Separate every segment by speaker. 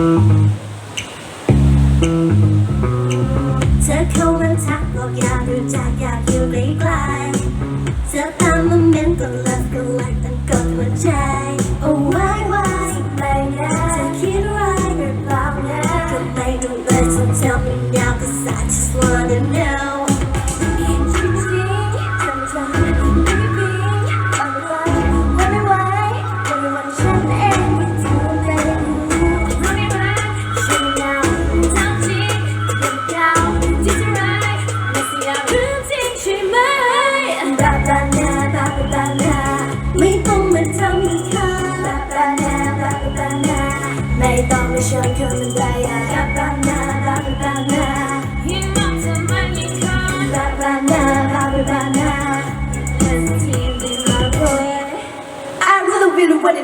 Speaker 1: เธ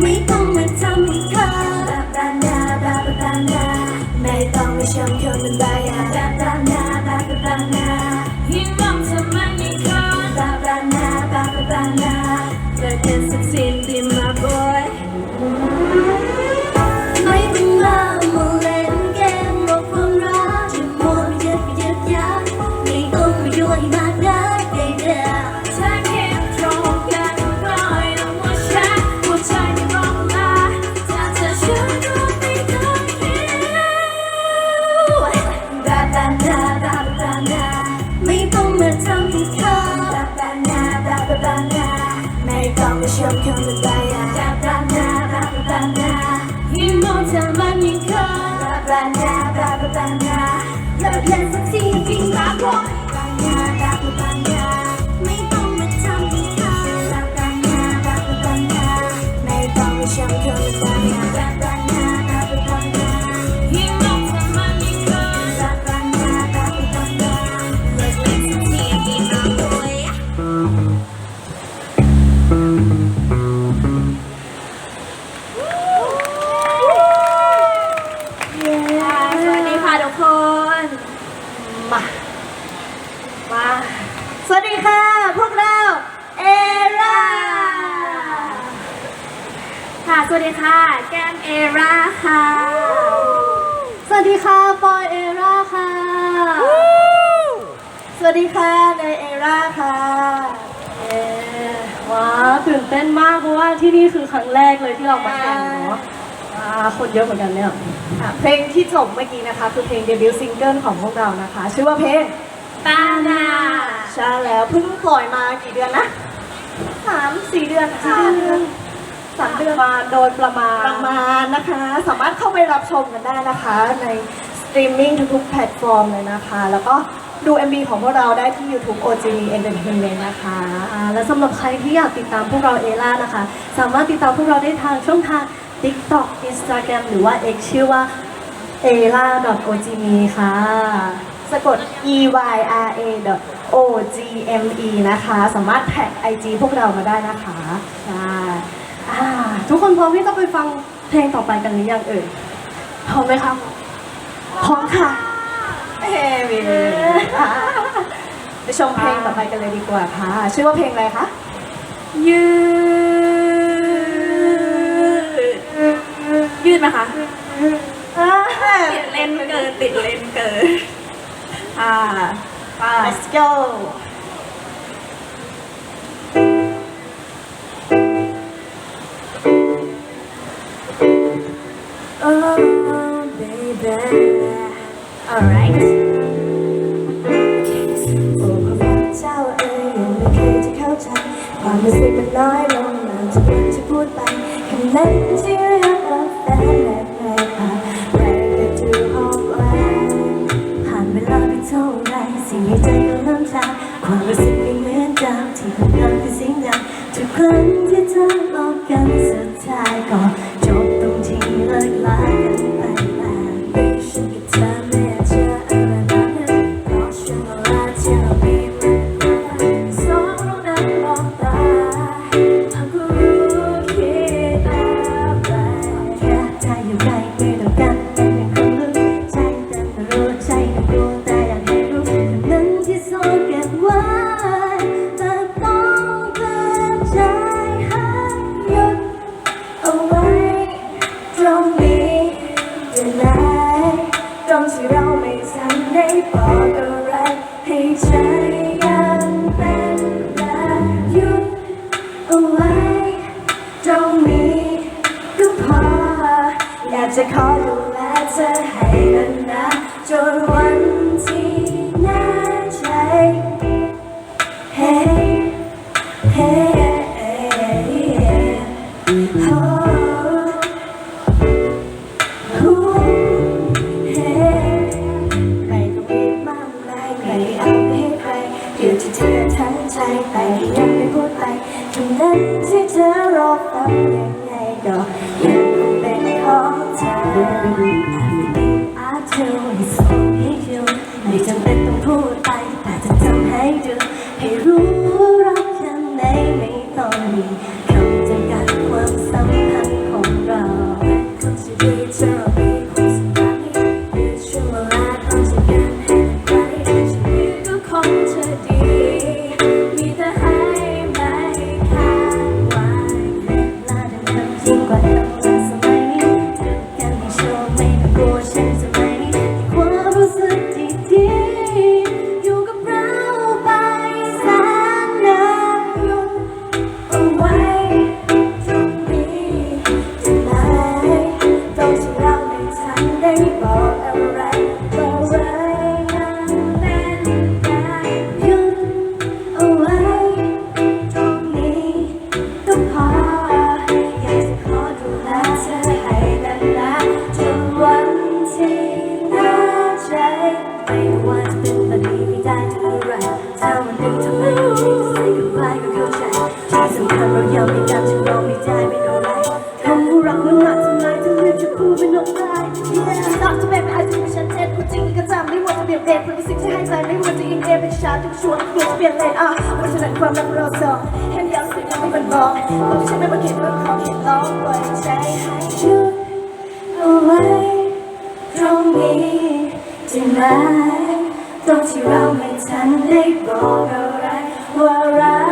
Speaker 1: ไม่ต้องมาทำให้
Speaker 2: เขา
Speaker 1: บาบานาบาบานาไม่ต้องมาชมคนมันบายาบาบานาบาบานา สักทีจ
Speaker 2: ริงรัก
Speaker 1: บ่บานาบาบานาไม่ต้องมาทำให้เขาบาบานาบาบานาไม่ต้องมาชม
Speaker 2: วัสดีค่ะ
Speaker 1: เนยเอราค่ะเอ่อ
Speaker 3: ว้าวตื่นเต้นมากเพราะว่าที่นี่คือครั้งแรกเลยที่เรามาแข่งเนาะอ่าคนเยอะเหมือนกันเนี่ย
Speaker 1: ค่ะเพลงที่จบเมื่อกี้นะคะ คือเพลงเดบิวต์ซิงเกิลของพวกเรานะคะ ชื่อว่าเพลง
Speaker 2: ปานา
Speaker 1: ใช่แล้วเพิ่งปล่อยมากี่เดือนนะสามสี่เดือนห้าเดือน สามเดือน
Speaker 3: มาโดยประมาณ
Speaker 1: ประมาณนะคะ สามารถเข้าไปรับชมกันได้นะคะ ในสตรีมมิ่งทุกๆแพลตฟอร์มเลยนะคะ แล้วก็ ดู MV ของพวกเราได้ที่ YouTube OGV Entertainment นะคะ
Speaker 3: อ่าและสำหรับใครที่อยากติดตามพวกเราเอล่านะคะ สามารถติดตามพวกเราได้ทางช่องทาง TikTok Instagram หรือว่า X ชื่อว่า e l a o g m e ค่ะ
Speaker 1: สะกด e y r a o g m e นะคะ สามารถแท็ก IG พวกเรามาได้นะคะ
Speaker 3: ใช่อ่าทุกคนพร้อมที่จะไปฟังเพลงต่อไปกันหรือยังเอ่ยพร้อมไหมคะ
Speaker 1: พร้อมค่ะ เฮ้มีไปชมเพลงต่อไปกันเลยดีกว่าค่ะ ชื่อว่าเพลงอะไรคะ
Speaker 2: ยืด ยืดไหมคะ ติดเลนเกิน ติดเลนเกิน
Speaker 1: ค่ะ let's go Oh baby alright ความรู้สึกมันน้อยลงเราจะพูดจะพูดไปคำนั้นที่เรักเราแต่และใครผ่านแต่ก็จะออกไว้ผ่านเวลาไปเท่าไรสิ่งในใจก็เริ่มชาความรู้สึกไม่เหมือนเดิมที่มันทำเป็นสิ่งเดิมทุกครั้งที่เธอบอกกันสุดท้ายก่อนากจะคอยดูแลเธอให้นานๆจนวันที่แน่ใจ Hey Hey oh, Hey ใครก็บีบมากมายใครเอาไปให้ใครอยู่ที่เธอทั้งใจไปยังไม่พูดไปคำนั้นที่เธอรอตั้งแต่ อกสองเห็นยังสิน้องมันบอกบอกฉันไม่มาเก็บเรื่องของเห็นร้องไว้ใจหายยุดเอาไว้ตรงนี้จะไหมตรงที่เราไม่ทันได้บอกอะไรว่ารัก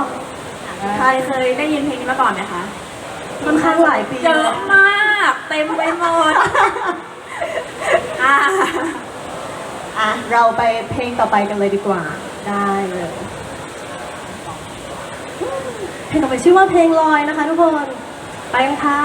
Speaker 1: ะใค
Speaker 3: รเค
Speaker 2: ยได้ยินเพลงนี้มาก่อนไหมคะ
Speaker 3: ค่อนข้างหลายปี
Speaker 2: เยอะมาก เต็มไปหมดอะ
Speaker 3: อะเราไปเพลงต่อไปกันเลยดีกว่า ได้เลยเพลงต่อไปชื่อว่าเพลงลอยนะคะทุกคน ไปกันค่ะ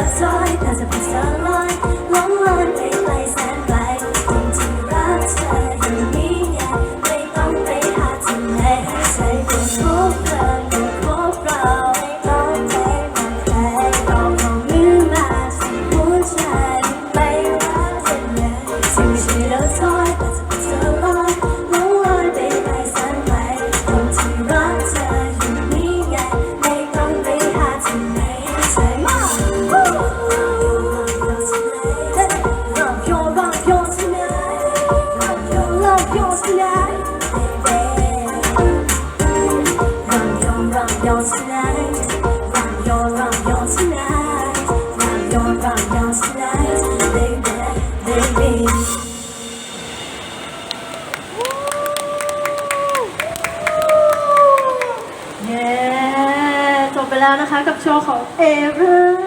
Speaker 1: outside as a facade. แล้วนะคะ กับโชว์ของ
Speaker 3: เอเวอร์